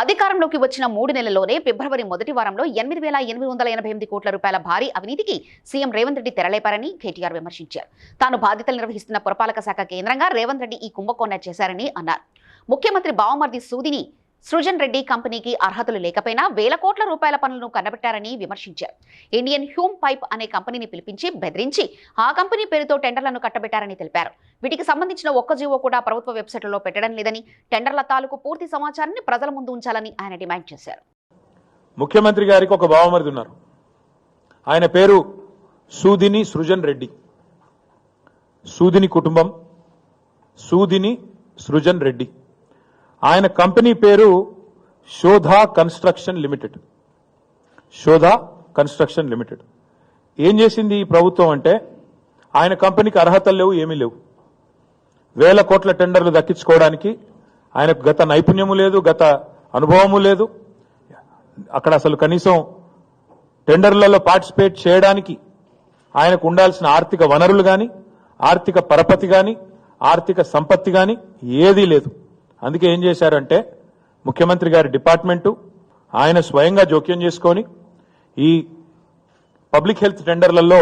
అధికారంలోకి వచ్చిన మూడు నెలల్లోనే ఫిబ్రవరి మొదటి వారంలో ఎనిమిది వేల ఎనిమిది వందల ఎనభై ఎనిమిది కోట్ల రూపాయల భారీ అవినీతికి సీఎం రేవంత్ రెడ్డి తెరలేపారని కేటీఆర్ విమర్శించారు. తాను బాధ్యతలు నిర్వహిస్తున్న పురపాలక శాఖ కేంద్రంగా రేవంత్ రెడ్డి ఈ కుంభకోణ చేశారని అన్నారు. ముఖ్యమంత్రి బావమర్ది సూదిని సృజన్ రెడ్డి కంపెనీకి అర్హతలు లేకపోయినా వేల కోట్ల రూపాయల పనులను కన్నబెట్టారని విమర్శించారు. ఇండియన్ హ్యూమ్ పైప్ అనే కంపెనీని పిలిపించి బెదిరించి ఆ కంపెనీ పేరుతో టెండర్లను కట్టబెట్టారని తెలిపారు. వీటికి సంబంధించిన ఒక్క జీవో కూడా ప్రభుత్వ వెబ్సైట్లో పెట్టడం లేదని టెండర్ల తాలూకు పూర్తి సమాచారాన్ని ప్రజల ముందు ఉంచాలని ఆయన డిమాండ్ చేశారు. ముఖ్యమంత్రి గారికి ఒక బావమరిది ఉన్నారు. ఆయన పేరు సూదిని సృజన్ రెడ్డి. సూదిని కుటుంబం సూదిని సృజన్ రెడ్డి. ఆయన కంపెనీ పేరు Shodha construction limited. Shodha construction limited. ఏం చేసింది ఈ ప్రభుత్వం అంటే ఆయన కంపెనీకి అర్హతలు లేవు ఏమీ లేవు. వేల కోట్ల టెండర్లు దక్కించుకోవడానికి ఆయనకు గత నైపుణ్యము లేదు గత అనుభవము లేదు. అక్కడ అసలు కనీసం టెండర్లలో పార్టిసిపేట్ చేయడానికి ఆయనకు ఉండాల్సిన ఆర్థిక వనరులు కానీ ఆర్థిక పరపతి కానీ ఆర్థిక సంపత్తి కానీ ఏదీ లేదు. అందుకే ఏం చేశారంటే ముఖ్యమంత్రి గారి డిపార్ట్మెంటు ఆయన స్వయంగా జోక్యం చేసుకొని ఈ పబ్లిక్ హెల్త్ టెండర్లలో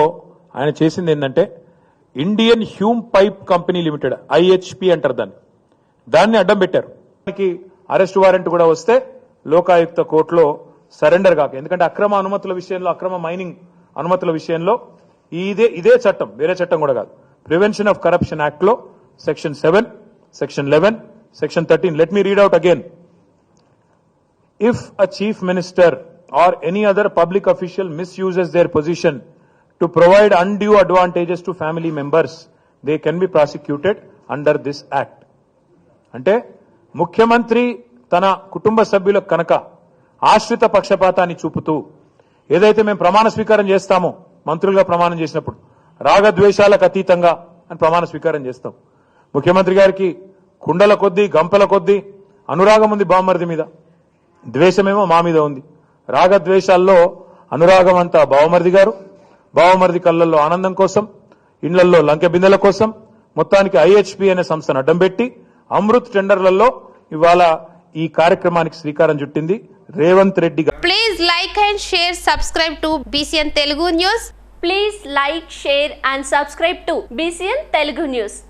ఆయన చేసింది ఏంటంటే Indian Hume pipe company limited IHP అంటారు దాన్ని. దాన్ని అడ్డం పెట్టారు. దానికి అరెస్ట్ వారెంట్ కూడా వస్తే లోకాయుక్త కోర్టులో సరెండర్ కాక ఎందుకంటే అక్రమ అనుమతుల విషయంలో అక్రమ మైనింగ్ అనుమతుల విషయంలో ఇదే ఇదే చట్టం వేరే చట్టం కూడా కాదు. ప్రివెన్షన్ ఆఫ్ కరప్షన్ యాక్ట్లో section seven section eleven section thirteen let me read out again if a chief minister or any other public official misuses their position to provide undue advantages to family members, they can be prosecuted under this act. అంటే ముఖ్యమంత్రి తన కుటుంబ సభ్యులకు కనుక ఆశ్రిత పక్షపాతాన్ని చూపుతూ ఏదైతే మేము ప్రమాణ స్వీకారం చేస్తామో మంత్రులుగా ప్రమాణం చేసినప్పుడు రాగద్వేషాలకు అతీతంగా అని ప్రమాణ స్వీకారం చేస్తాం ముఖ్యమంత్రి గారికి కుండల కొద్దీ గంపల కొద్దీ అనురాగం ఉంది బామ్మర్ది మీద. ద్వేషమేమో మా మీద ఉంది. రాగద్వేషాల్లో అనురాగం అంతా బావమరిది గారు. బావమరిది కళ్ళల్లో ఆనందం కోసం ఇండ్లల్లో లంకె బిందెల కోసం మొత్తానికి ఐహెచ్పి అనే సంస్థను అడ్డం పెట్టి అమృత్ టెండర్లలో ఇవాళ ఈ కార్యక్రమానికి శ్రీకారం చుట్టింది Revanth Reddy please like and share subscribe to BCN Telugu news please like share and subscribe to BCN Telugu news